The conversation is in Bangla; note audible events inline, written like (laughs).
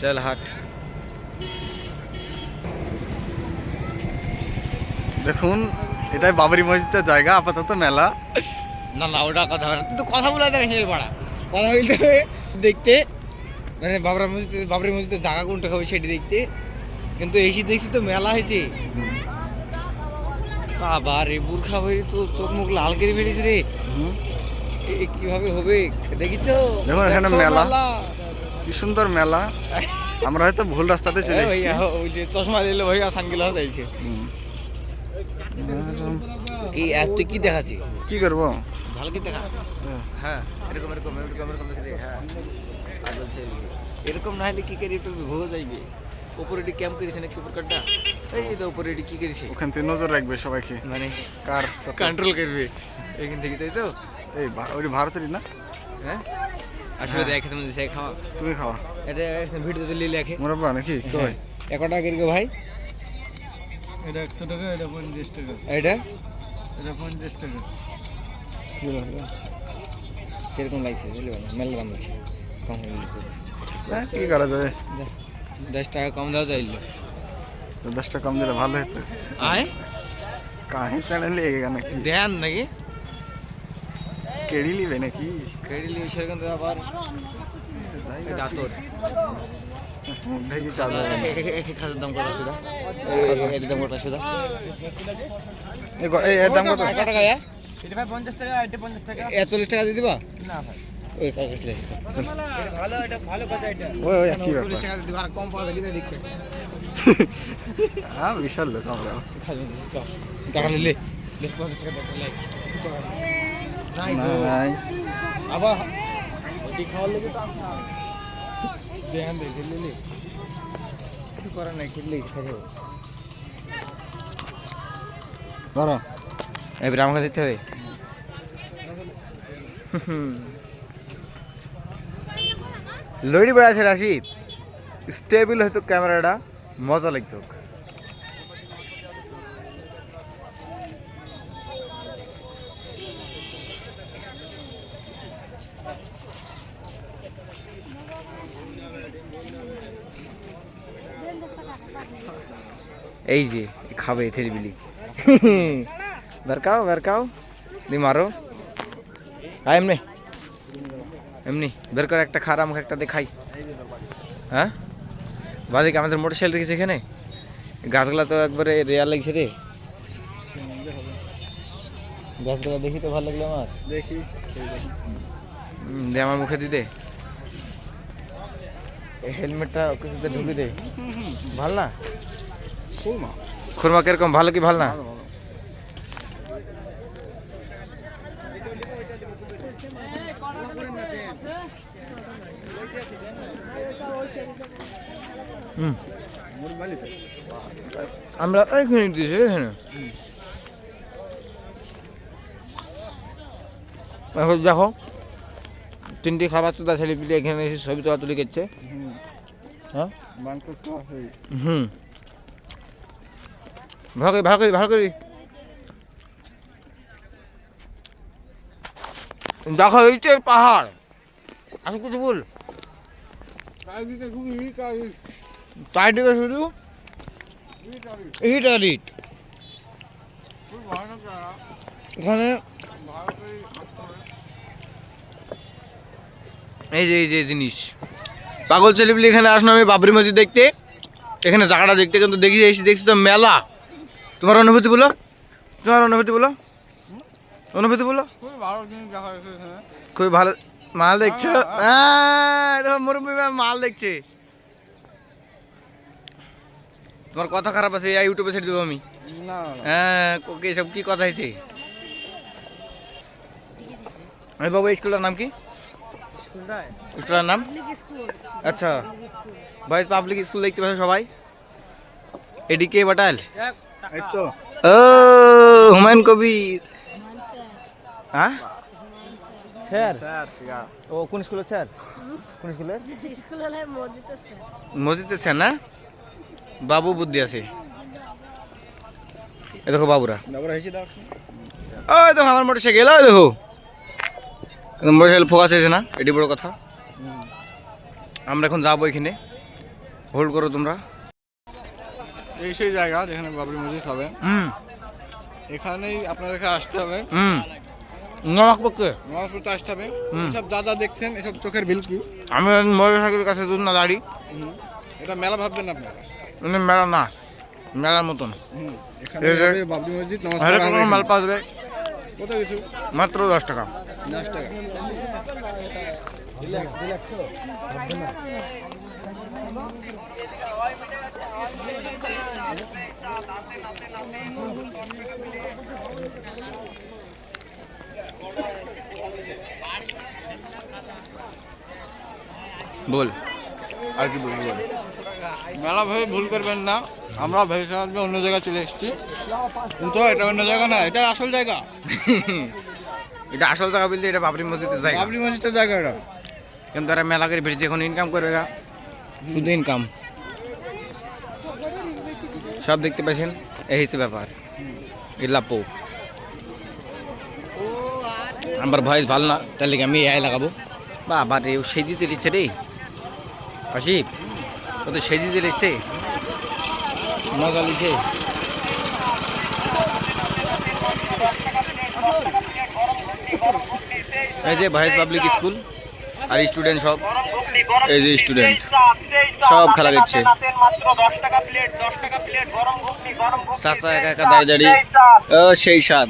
চল হাট। দেখুন এটাই বাবরি মসজিদের জায়গা আপাতত মেলা। না না ওটা কথা না তুই তো কথা বলে দেখ হেঁটে পাড়া কথা বলতে হবে দেখতে মানে বাবরা মসজিদ বাবরি মসজিদের জায়গা কোনটা হবে সেটি দেখতে। কিন্তু এসে দেখছি তো মেলা হয়েছে। আবার রে বুর্খা হয়ে তো চোখ মুখ লাল করে ফেলিস রে। কীভাবে হবে? দেখিছো? দেখুন এখানে মেলা। কি সুন্দর মেলা। আমরা হয়তো ভুল রাস্তাতে চলে এসেছি। ভাইয়া ওই যে চশমা দিলে ভাইয়া সানগ্লাস হুম। কি তুই কি দেখাচ্ছি? কি করব? ভালো কি দেখা? হ্যাঁ। এরকম এরকম এরকম এরকম হ্যাঁ। পাগল ছেলে এরকম না হলে কি করি একটু ভুল যাইবে? উপরে এটি ক্যাম্প করেছে নাকি উপর কাটটা এই তো উপরে এটি কি করেছে? ওখান থেকে নজর রাখবে সবাইকে। মানে কার (laughs) কন্ট্রোল করবে। এখান থেকে তাই তো? এই ওই ভারতেরই না? হ্যাঁ? আসলে দেখ খেতে মধ্যে সেই খাওয়া। তুমি খাওয়া। এটা ভিডিও দিলে লেখে মোরব্বা নাকি? কই? এক টাকা করে ভাই? এটা একশো টাকা এটা পঞ্চাশ টাকা। এটা? এটা পঞ্চাশ টাকা। কীরকম লাগছে মেলা দাম আছে কম কি করা যাবে দশ টাকা কম দাও যাইল দশটা কম দিলে ভালো হতো আয় কাহে তেড়ে লেগে গেল নাকি দেন নাকি কেড়ি নিবে নাকি ক্রেডিট লিয়ে সেরকম তো আবার দাঁতর হবে না। এক খাতের দাম কত সুদা এর দাম কত সুদা এর দাম কত টাকা? এটা ভাই পঞ্চাশ টাকা এটা পঞ্চাশ টাকা। চল্লিশ টাকা দিয়ে দিবা? না ভাই। ওই ভালো এটা ভালো কথা এটা। ওই ওই একই ব্যাপার। চল্লিশ টাকা দিবা আর কম পাওয়া গেলে দেখতে হ্যাঁ বিশাল লোক আমরা টাকা নিলে। আবার ওটি খাওয়ার লেগে তো আপনার দে খেলে নে। কিছু করার নাই খেললে খাই ধরো এবার আমাকে দিতে হবে? লড়ি বেড়াছে রাশি। স্টেবল হয়তো ক্যামেরাটা, মজা লাগতো এই যে, খাবে ছেলেবিলি (laughs) বেরকাও বেরকাও দি মারো আয় এমনি এমনি বের করে একটা খারাপ আমাকে একটা দেখাই হ্যাঁ বাদিকে আমাদের মোটর সাইকেল রেখেছে এখানে? গাছগুলা তো একবারে রেয়ার লাগছে রে। গাছগুলা দেখি তো ভালো লাগল আমার। দেখি দে আমার মুখে দি দে। এই হেলমেটটা কিছুতে ঢুকে দে। ভালো না? খুরমা। কীরকম ভালো কি ভালো না? আমরা এইখানে দিয়েছি এখানে এখন দেখো, তিনটি খাবার তো ছেলে পিলে এখানে এসে ছবি তোলা তুলি করছে হ্যাঁ? হুম। ভালো করি ভালো করি ভালো করি। দেখো এইটা পাহাড়। আমি কিছু বল। কালকে খুবই কাল তাই দিকে শুধু ইট আর ইট জায়গা এখানে এই যে এই যে জিনিস। পাগল ছেলেপিলি এখানে আসলাম আমি বাবরি মসজিদ দেখতে। এখানে জায়গাটা দেখতে কিন্তু দেখি এসে দেখছি তো মেলা। তোমার অনুভূতি বলো। তোমার অনুভূতি বলো। অনুভূতি বলো। খুবই ভালো জিনিস দেখা খুবই ভালো মাল দেখছ? হ্যাঁ, দেখো মুরব্বী ভাই মাল দেখছে। তোমার কথা খারাপ আছে এই ইউটিউবে ছেড়ে দেবো আমি। না হ্যাঁ ওকে সব কি কথা হয়েছে? আমি বাবু এই স্কুলটার নাম কি? স্কুলটার নাম? আচ্ছা। বয়েজ পাবলিক স্কুল দেখতে পাচ্ছ সবাই? এডিকে বাটাল? ও হুমায়ুন কবির। হ্যাঁ? স্যার? স্যার ও কোন স্কুলের স্যার? কোন স্কুলের স্কুল হলে মসজিদ আছে মসজিদে স্যার না? বাবু বুদ্ধি আছে। এ দেখো বাবুরা। ওই দেখো আমার মোটর সাইকেল ওই দেখো। মোটর সাইকেল ফোকাস হয়েছে না? এটি বড় কথা। আমরা এখন যাব এখানে। হোল্ড করো তোমরা। এই সেই জায়গা যেখানে বাবরি মসজিদ হবে। হুম। এখানেই আপনাদেরকে আসতে হবে। হুম। নমাক পক্ষে নামাজ পড়তে আসতে হবে। হুম। যা যা দেখছেন এসব চোখের বিলকি আমি মোটর সাইকেলের কাছে দুধ না দাঁড়ি। এটা মেলা ভাববেন না আপনারা? মানে মেলা না। মেলার মতন। বাবরি মসজিদ মাল। পাওয়া যাবে কত কিছু? মাত্র দশ টাকা। দশ টাকা। বল। আর কি বলব বল। মেলা ভেবে ভুল করবেন না। আমরা ভেবে আসবে অন্য জায়গায় চলে এসেছি। কিন্তু এটা অন্য জায়গা না এটা আসল জায়গা। (laughs) এটা আসল জায়গা বলতে এটা বাবরি মসজিদের জায়গা। বাবরি মসজিদের জায়গা এটা। কিন্তু এরা মেলা করে বেরিয়েছে এখন ইনকাম করবে গা। শুধু ইনকাম সব দেখতে পাচ্ছেন? এই হচ্ছে ব্যাপার। এই লাপো আমার ভয়েস ভালো না তার লিগে আমি এআই লাগাবো। বাবা রে ও সেজিতে লিখছে রে। আসিফ ও তো সেজিতে লিখছে। মজা লিখছে। এই যে ভয়েস পাবলিক স্কুল আর স্টুডেন্ট সব। এই যে স্টুডেন্ট সব খেলা দিচ্ছে চাচা একা একা দাঁড়িয়ে দাঁড়িয়ে ও সেই স্বাদ।